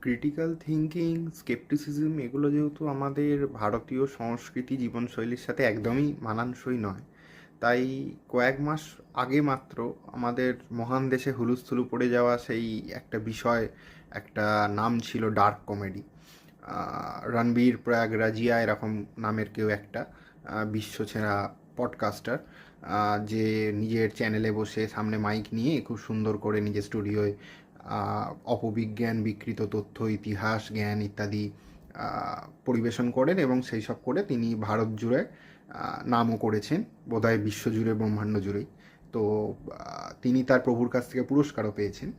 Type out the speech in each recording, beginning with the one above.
Critical thinking scepticism এগুলো যেহেতু আমাদের ভারতীয় সংস্কৃতি জীবনশৈলীর সাথে একদমই মানানসই নয়। তাই কয়েক মাস আগে মাত্র আমাদের মহান দেশে হুলুস্থুলু পড়ে যাওয়া সেই একটা বিষয়, একটা নাম ছিল ডার্ক কমেডি রণবীর প্রয়াগ রাজিয়া এরকম নামের কেউ একটা বিশ্বছেরা পডকাস্টার যে নিজের চ্যানেলে বসে সামনে মাইক নিয়ে খুব সুন্দর করে নিজের স্টুডিওয় অপবিজ্ঞান, বিকৃত তথ্য, ইতিহাস, জ্ঞান ইত্যাদি পরিবেশন করেন এবং সেই সব করে তিনি ভারত জুড়ে নামও করেছেন, বোধহয় বিশ্বজুড়ে ব্রহ্মাণ্ড জুড়েই। তো তিনি তার প্রভুর কাছ থেকে পুরস্কারও পেয়েছেন।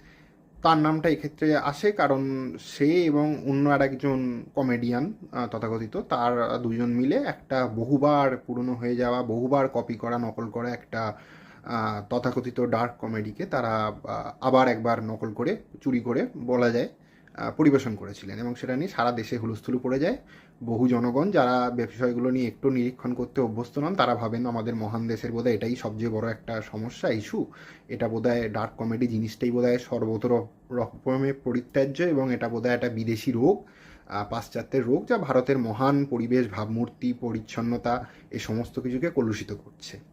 তার নামটা এক্ষেত্রে আসে কারণ সে এবং অন্য আর একজন কমেডিয়ান তথাকথিত, তার দুজন মিলে একটা বহুবার পুরনো হয়ে যাওয়া, বহুবার কপি করা, নকল করা একটা তথাকথিত ডার্ক কমেডিকে তারা আবার একবার নকল করে, চুরি করে, বলা যায় পরিবেশন করেছিলেন এবং সেটা নিয়ে সারা দেশে হুলস্থুলু পড়ে যায়। বহু জনগণ যারা বিষয়গুলো নিয়ে একটু নিরীক্ষণ করতে অভ্যস্ত নন, তারা ভাবেন আমাদের মহান দেশের বোধহয় এটাই সবচেয়ে বড় একটা সমস্যা ইস্যু এটা বোধহয় ডার্ক কমেডি জিনিসটাই বোধহয় সর্বতর রকমে পরিত্যাজ্য এবং এটা বোধহয় একটা বিদেশি রোগ পাশ্চাত্যের রোগ যা ভারতের মহান পরিবেশ, ভাবমূর্তি, পরিচ্ছন্নতা এই সমস্ত কিছুকে কলুষিত করছে।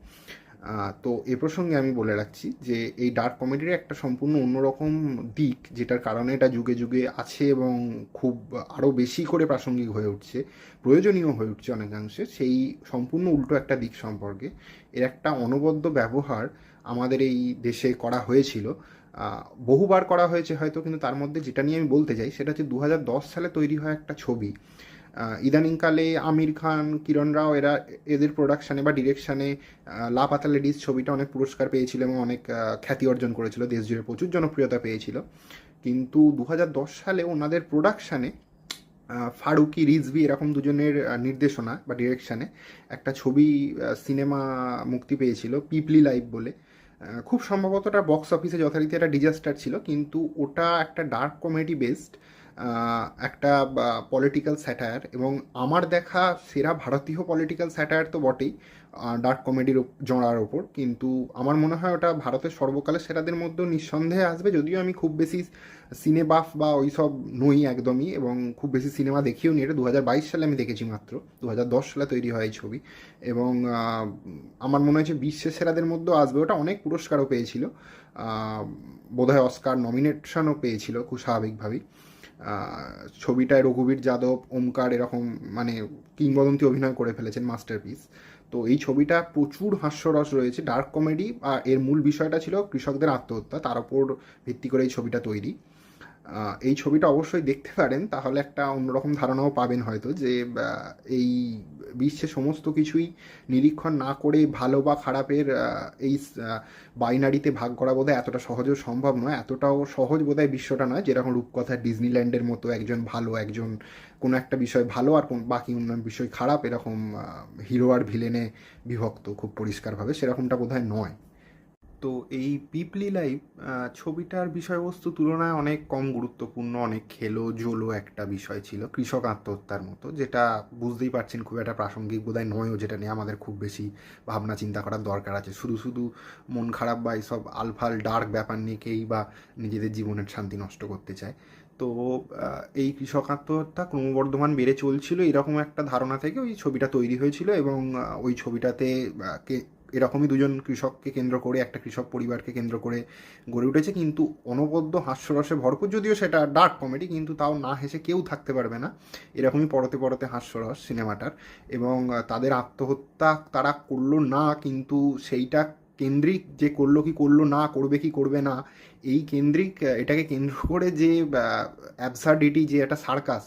তো এ প্রসঙ্গে আমি বলে রাখছি যে এই ডার্ক কমেডির একটা সম্পূর্ণ অন্যরকম দিক, যেটার কারণে এটা যুগে যুগে আছে এবং খুব আরও বেশি করে প্রাসঙ্গিক হয়ে উঠছে, প্রয়োজনীয় হয়ে উঠছে অনেকাংশে সেই সম্পূর্ণ উল্টো একটা দিক সম্পর্কে। এর একটা অনবদ্য ব্যবহার আমাদের এই দেশে করা হয়েছিল। বহুবার করা হয়েছে হয়তো, কিন্তু তার মধ্যে যেটা নিয়ে আমি বলতে চাই, সেটা হচ্ছে দু হাজার দশ সালে তৈরি হয় একটা ছবি। ইদানিংকালে আমির খান, কিরণ রাও, এরা এদের প্রোডাকশানে বা ডিরেকশানে লা পাতা লেডিস ছবিটা অনেক পুরস্কার পেয়েছিল এবং অনেক খ্যাতি অর্জন করেছিল। দেশ জুড়ে প্রচুর জনপ্রিয়তা পেয়েছিল। কিন্তু দু হাজার দশ সালে ওনাদের প্রোডাকশানে ফারুকি, রিজভি এরকম দুজনের নির্দেশনা বা ডিরেকশানে একটা ছবি সিনেমা মুক্তি পেয়েছিল পিপলি লাইভ বলে। খুব সম্ভবত ওটা বক্স অফিসে যথারীতি একটা ডিজাস্টার ছিল, কিন্তু ওটা একটা ডার্ক কমেডি বেসড একটা পলিটিক্যাল স্যাটায়ার এবং আমার দেখা সেরা ভারতীয় পলিটিক্যাল স্যাটায়ার তো বটেই ডার্ক কমেডির জড়ার ওপর। কিন্তু আমার মনে হয় ওটা ভারতের সর্বকালের সেরাদের মধ্যেও নিঃসন্দেহে আসবে। যদিও আমি খুব বেশি সিনে বাফ বা ওই সব নই একদমই এবং খুব বেশি সিনেমা দেখিও নি। এটা দু হাজার বাইশ সালে আমি দেখেছি মাত্র। দু হাজার দশ সালে তৈরি হয় এই ছবি। এবং আমার মনে হয়েছে বিশ্বের সেরাদের মধ্যেও আসবে। ওটা অনেক পুরস্কারও পেয়েছিল। বোধহয় অস্কার নমিনেশনও পেয়েছিল খুব স্বাভাবিকভাবেই। ছবিটায় রঘুবীর যাদব, ওমকার এরকম মানে কিংবদন্তি অভিনয় করে ফেলেছেন মাস্টারপিস। তো এই ছবিটা প্রচুর হাস্যরস রয়েছে ডার্ক কমেডি আর এর মূল বিষয়টা ছিল কৃষকদের আত্মহত্যা, তার ওপর ভিত্তি করে এই ছবিটা তৈরি। এই ছবিটা অবশ্যই দেখতে পারেন, তাহলে একটা অন্যরকম ধারণাও পাবেন হয়তো যে এই বিশ্বে সমস্ত কিছুই নিরীক্ষণ না করে ভালো বা খারাপের এই বাইনারিতে ভাগ করা বোধহয় এতটা সহজও সম্ভব নয়, এতটাও সহজ বোধহয় বিশ্বটা নয়, যেরকম রূপকথা ডিজনিল্যান্ডের মতো একজন ভালো, একজন কোনো একটা বিষয় ভালো আর কোন বাকি অন্য বিষয় খারাপ, এরকম হিরো আর ভিলেনে বিভক্ত খুব পরিষ্কারভাবে, সেরকমটা বোধহয় নয়। তো এই পিপলি লাইভ ছবিটার বিষয়বস্তু তুলনায় অনেক কম গুরুত্বপূর্ণ, অনেক খেলো জোলো একটা বিষয় ছিল, কৃষক আত্মহত্যার মতো, যেটা বুঝতেই পারছেন খুব একটা প্রাসঙ্গিক বোধহয় নয়ও, যেটা নিয়ে আমাদের খুব বেশি ভাবনা চিন্তা করার দরকার আছে। শুধু শুধু মন খারাপ বা এইসব আলফাল ডার্ক ব্যাপার নিয়ে কেই বা নিজেদের জীবনের শান্তি নষ্ট করতে চায়। তো এই কৃষক আত্মহত্যা ক্রমবর্ধমান বেড়ে চলছিল, এরকম একটা ধারণা থেকে ওই ছবিটা তৈরি হয়েছিল এবং ওই ছবিটাতে এরকমই দুজন কৃষককে কেন্দ্র করে, একটা কৃষক পরিবারকে কেন্দ্র করে গড়ে উঠেছে, কিন্তু অনবদ্য হাস্যরসে ভরপুর, যদিও সেটা ডার্ক কমেডি কিন্তু তাও না হেসে কেউ থাকতে পারবে না। এরকমই পরতে পরতে হাস্যরস সিনেমাটার। এবং তাদের আত্মহত্যা তারা করল না, কিন্তু সেইটা কেন্দ্রিক যে করল কি করল না, করবে কি করবে না, এই কেন্দ্রিক এটাকে কেন্দ্র করে যে অ্যাবসার্ডিটি যে একটা সার্কাস,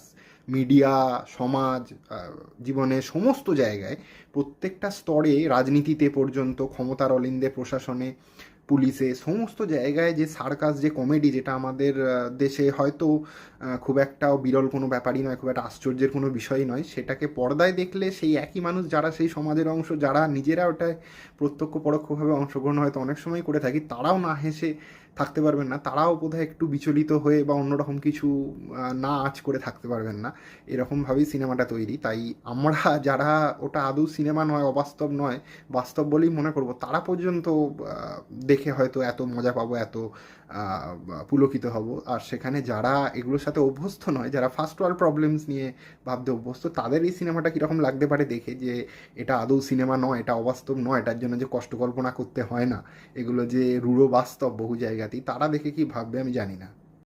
মিডিয়া, সমাজ জীবনে সমস্ত জায়গায় প্রত্যেকটা স্তরে, রাজনীতিতে পর্যন্ত, ক্ষমতার অলিন্দে প্রশাসনে, পুলিশে, সমস্ত জায়গায় যে সার্কাস, যে কমেডি, যেটা আমাদের দেশে হয়তো খুব একটা বিরল কোনো ব্যাপারই নয়, খুব একটা আশ্চর্যের কোনো বিষয়ই নয়, সেটাকে পর্দায় দেখলে সেই একই মানুষ যারা সেই সমাজের অংশ, যারা নিজেরা ওটায় প্রত্যক্ষ, পরোক্ষভাবে অংশগ্রহণ হয়তো অনেক সময় করে থাকি, তারাও না হেসে থাকতে পারবেন না, তারাও বোধহয় একটু বিচলিত হয়ে বা অন্যরকম কিছু না আঁচ করে থাকতে পারবেন না, এরকমভাবেই সিনেমাটা তৈরি, তাই আমরা যারা ওটা আদৌ সিনেমা নয়, অবাস্তব নয়, বাস্তব বলেই মনে করব। তারা পর্যন্ত দেখে হয়তো এত মজা পাবো, এত পুলকিত হব। আর সেখানে যারা এগুলোর সাথে অভ্যস্ত নয়, যারা ফার্স্ট ওয়ার্ল্ড প্রবলেমস নিয়ে ভাবতে অভ্যস্ত, তাদের এই সিনেমাটা কীরকম লাগতে পারে দেখে যে এটা আদৌ সিনেমা নয়, এটা অবাস্তব নয়, এটার জন্য যে কষ্ট কল্পনা করতে হয় না, এগুলো যে রূঢ় বাস্তব বহু জায়গাতেই, তারা দেখে কি ভাববে আমি জানি না।